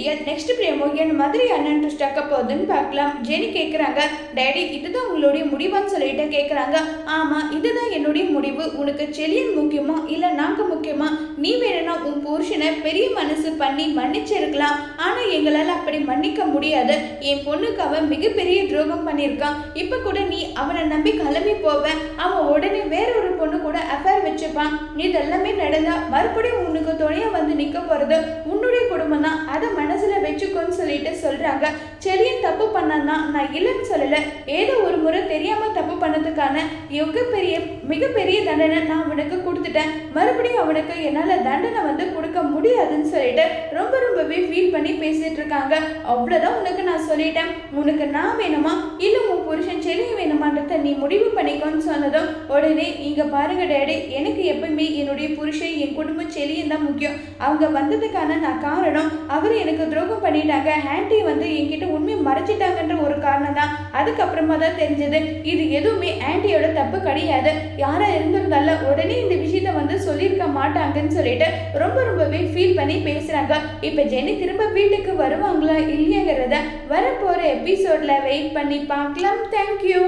Serial next promo என் மாதிரி அண்ணன் ட்விஸ்டாக்க போகுதுன்னு பார்க்கலாம். ஜெனி கேட்குறாங்க டேடி இதுதான் உங்களுடைய முடிவான்னு சொல்லிட்டு கேட்குறாங்க ஆமாம் இதுதான் என்னுடைய முடிவு. உனக்கு செலியன் முக்கியமா இல்லை நாங்கள் முக்கியமா? நீ வேணும்னா உன் புருஷனை பெரிய மனசு பண்ணி மன்னிச்சிருக்கலாம். ஆனால் எங்களால் அப்படி மன்னிக்க முடியாது. என் பொண்ணுக்கு அவன் மிகப்பெரிய துரோகம் பண்ணியிருக்கான். இப்போ கூட நீ அவனை நம்பி கிளம்பி போவ. அவன் உடனே வேற ஒரு பொண்ணு கூட அஃபேர் வச்சுப்பான். இதெல்லாமே நடந்தா மறுபடியும் உனக்கு துணையாக வந்து நிற்க போகிறது உன் குடும்பம் தான் அதை மனசுல வச்சுக்கோன்னு சொல்லிட்டு செலியன் தப்பு பண்ணான்னா நான் இல்லைன்னு சொல்லல. ஏதோ ஒரு முறை தெரியாம தப்பு பண்ணதுக்கான மிகப்பெரிய மிகப்பெரிய தண்டனை நான் அவனுக்கு கொடுத்துட்டேன். மறுபடியும் அவனுக்கு என்னால தண்டனை வந்து கொடுக்க முடியாதுன்னு சொல்லிட்டு ரொம்ப ரொம்பவே ஃபீல் பண்ணி பேசிட்டு இருக்காங்க. அவ்வளவுதான் உனக்கு நான் சொல்லிட்டேன். உனக்கு நான் வேணுமா? இல்ல உன் புருஷன் செலியன் வேணுமான்றத நீ முடிவு பண்ணிக்கோன்னு சொன்னதும் உடனே இங்க பாருங்க டேடி. எனக்கு எப்பவுமே என்னுடைய புருஷன் குடும்பம் செலியன் தான் முக்கியம். அவங்க வந்ததுக்கான நான் காரணம் அவர் எனக்கு துரோகம் பண்ணிட்டாங்க. ஆன்ட்டி வந்து என்கிட்ட உண்மையை மறைச்சிட்டாங்கன்ற ஒரு காரணம் தான். அதுக்கப்புறமா தான் தெரிஞ்சது இது எதுவுமே ஆன்ட்டியோட தப்பு கிடையாது. யாராக இருந்திருந்தால உடனே இந்த விஷயத்த வந்து சொல்லியிருக்க மாட்டாங்கன்னு சொல்லிட்டு ரொம்ப ரொம்பவே ஃபீல் பண்ணி பேசுகிறாங்க இப்போ ஜெனி திரும்ப வீட்டுக்கு வருவாங்களா இல்லையாங்கிறத வரப்போகிற எபிசோடில் வெயிட் பண்ணி பார்க்கலாம். தேங்க்யூ